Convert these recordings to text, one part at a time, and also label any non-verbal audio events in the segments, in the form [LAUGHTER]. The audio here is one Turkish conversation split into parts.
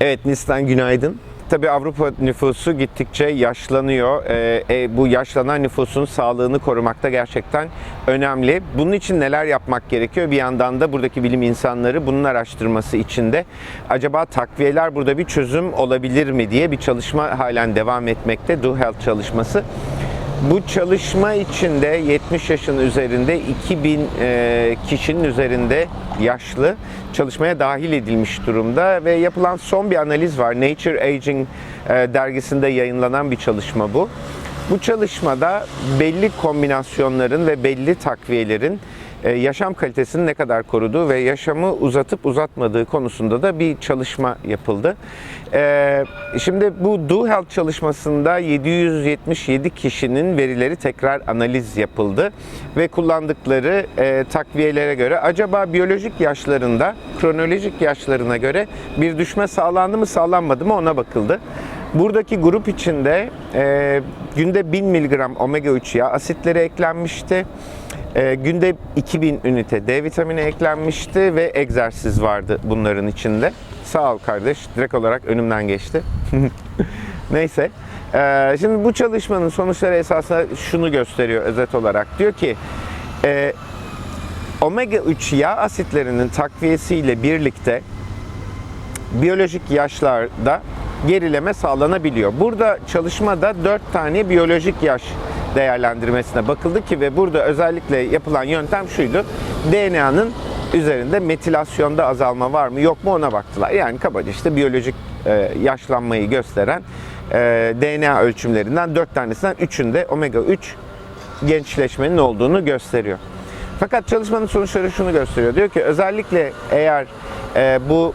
Evet Nistan günaydın. Tabii Avrupa nüfusu gittikçe yaşlanıyor. Ee, e, bu yaşlanan nüfusun sağlığını korumakta gerçekten önemli. Bunun için neler yapmak gerekiyor? Bir yandan da buradaki bilim insanları bunun araştırması için de acaba takviyeler burada bir çözüm olabilir mi diye bir çalışma halen devam etmekte. Do Health çalışması. Bu çalışma içinde 70 yaşın üzerinde 2000 e, kişinin üzerinde yaşlı çalışmaya dahil edilmiş durumda ve yapılan son bir analiz var. Nature Aging e, dergisinde yayınlanan bir çalışma bu. Bu çalışmada belli kombinasyonların ve belli takviyelerin yaşam kalitesini ne kadar koruduğu ve yaşamı uzatıp uzatmadığı konusunda da bir çalışma yapıldı. E, Şimdi bu Do Health çalışmasında 777 kişinin verileri tekrar analiz yapıldı ve kullandıkları e, takviyelere göre acaba biyolojik yaşlarında kronolojik yaşlarına göre bir düşme sağlandı mı sağlanmadı mı ona bakıldı. Buradaki grup içinde e, günde 1000 mg omega 3 yağ asitleri eklenmişti. E, günde 2000 ünite D vitamini eklenmişti ve egzersiz vardı bunların içinde. Sağ ol kardeş, direkt olarak önümden geçti. [LAUGHS] Neyse. E, şimdi bu çalışmanın sonuçları esasında şunu gösteriyor özet olarak. Diyor ki e, omega 3 yağ asitlerinin takviyesiyle birlikte biyolojik yaşlarda gerileme sağlanabiliyor. Burada çalışmada 4 tane biyolojik yaş değerlendirmesine bakıldı ki ve burada özellikle yapılan yöntem şuydu. DNA'nın üzerinde metilasyonda azalma var mı yok mu ona baktılar. Yani kabaca işte biyolojik e, yaşlanmayı gösteren e, DNA ölçümlerinden 4 tanesinden 3'ünde omega 3 gençleşmenin olduğunu gösteriyor. Fakat çalışmanın sonuçları şunu gösteriyor. Diyor ki özellikle eğer e, bu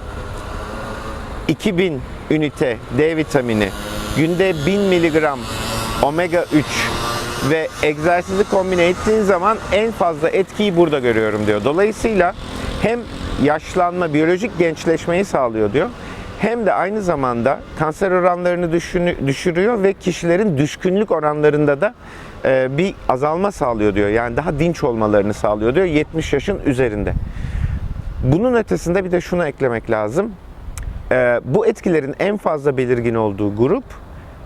2000 ünite D vitamini, günde 1000 miligram omega 3 ve egzersizi kombine ettiğin zaman en fazla etkiyi burada görüyorum diyor. Dolayısıyla hem yaşlanma, biyolojik gençleşmeyi sağlıyor diyor. Hem de aynı zamanda kanser oranlarını düşürüyor ve kişilerin düşkünlük oranlarında da e, bir azalma sağlıyor diyor. Yani daha dinç olmalarını sağlıyor diyor 70 yaşın üzerinde. Bunun ötesinde bir de şunu eklemek lazım. Ee, bu etkilerin en fazla belirgin olduğu grup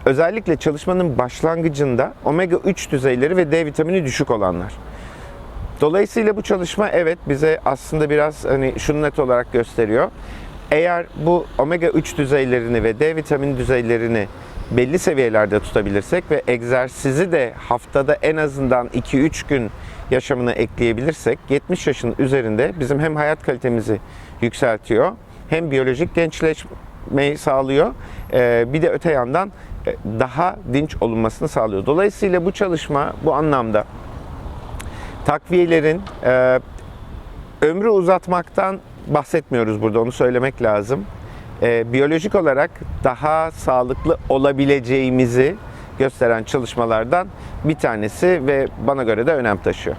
özellikle çalışmanın başlangıcında omega 3 düzeyleri ve D vitamini düşük olanlar. Dolayısıyla bu çalışma evet bize aslında biraz hani şunu net olarak gösteriyor. Eğer bu omega 3 düzeylerini ve D vitamini düzeylerini belli seviyelerde tutabilirsek ve egzersizi de haftada en azından 2-3 gün yaşamına ekleyebilirsek 70 yaşın üzerinde bizim hem hayat kalitemizi yükseltiyor hem biyolojik gençleşmeyi sağlıyor ee, bir de öte yandan daha dinç olunmasını sağlıyor. Dolayısıyla bu çalışma bu anlamda takviyelerin e, ömrü uzatmaktan bahsetmiyoruz burada onu söylemek lazım. E, biyolojik olarak daha sağlıklı olabileceğimizi gösteren çalışmalardan bir tanesi ve bana göre de önem taşıyor.